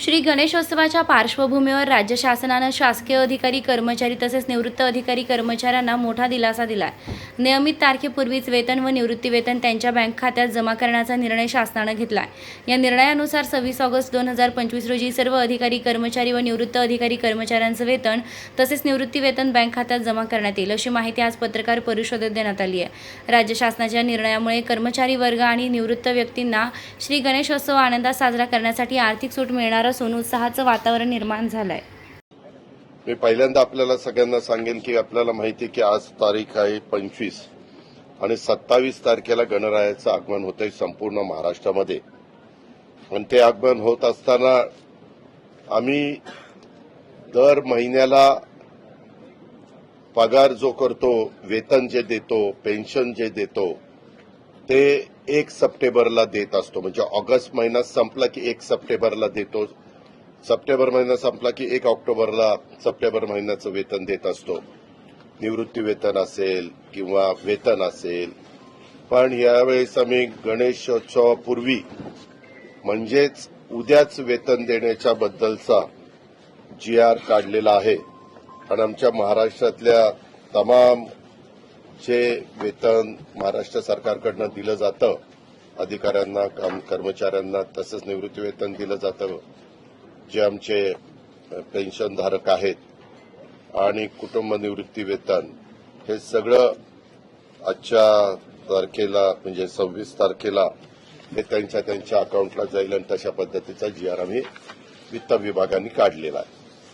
श्री गणेशोत्सवाच्या पार्श्वभूमीवर राज्य शासनानं शासकीय अधिकारी कर्मचारी तसेच निवृत्त अधिकारी कर्मचाऱ्यांना मोठा दिलासा दिला नियमित तारखेपूर्वीच वेतन व निवृत्ती वेतन त्यांच्या बँक खात्यात जमा करण्याचा निर्णय शासनानं घेतला या निर्णयानुसार सव्वीस ऑगस्ट दोन हजार पंचवीस रोजी सर्व अधिकारी कर्मचारी व निवृत्त अधिकारी कर्मचाऱ्यांचं वेतन तसेच निवृत्ती वेतन बँक खात्यात जमा करण्यात येईल अशी माहिती आज पत्रकार परिषदेत देण्यात आली आहे. राज्य शासनाच्या निर्णयामुळे कर्मचारी वर्ग आणि निवृत्त व्यक्तींना श्री गणेशोत्सव आनंदात साजरा करण्यासाठी आर्थिक सूट मिळणार असून उत्साहाचं वातावरण निर्माण झालंय. मी पहिल्यांदा आपल्याला सगळ्यांना सांगेन की आपल्याला माहिती की आज तारीख आहे पंचवीस आणि सत्तावीस तारखेला गणरायाचं आगमन होतंय संपूर्ण महाराष्ट्रामध्ये. आणि ते आगमन होत असताना आम्ही दर महिन्याला पगार जो करतो वेतन जे देतो पेन्शन जे देतो ते एक सप्टेंबरला देत असतो. म्हणजे ऑगस्ट महिना संपला की एक सप्टेंबरला देतो. सप्टेंबर महिना संपला की एक ऑक्टोबरला सप्टेंबर महिन्याचं वेतन देत असतो. निवृत्ती वेतन असेल किंवा वेतन असेल. पण यावेळेस आम्ही गणेशोत्सवापूर्वी म्हणजेच उद्याच वेतन देण्याच्या बद्दलचा जी आर काढलेला आहे. आणि आमच्या महाराष्ट्रातल्या तमाम जे वेतन महाराष्ट्र सरकारकडनं दिलं जातं अधिकाऱ्यांना काम कर्मचाऱ्यांना तसंच निवृत्ती वेतन दिलं जातं जे आमचे पेन्शनधारक आहेत आणि कुटुंब निवृत्ती वेतन हे सगळं आजच्या तारखेला म्हणजे सव्वीस तारखेला हे त्यांच्या त्यांच्या अकाउंटला जाईल आणि तशा पद्धतीचा जी आर आम्ही वित्त विभागाने काढलेला आहे.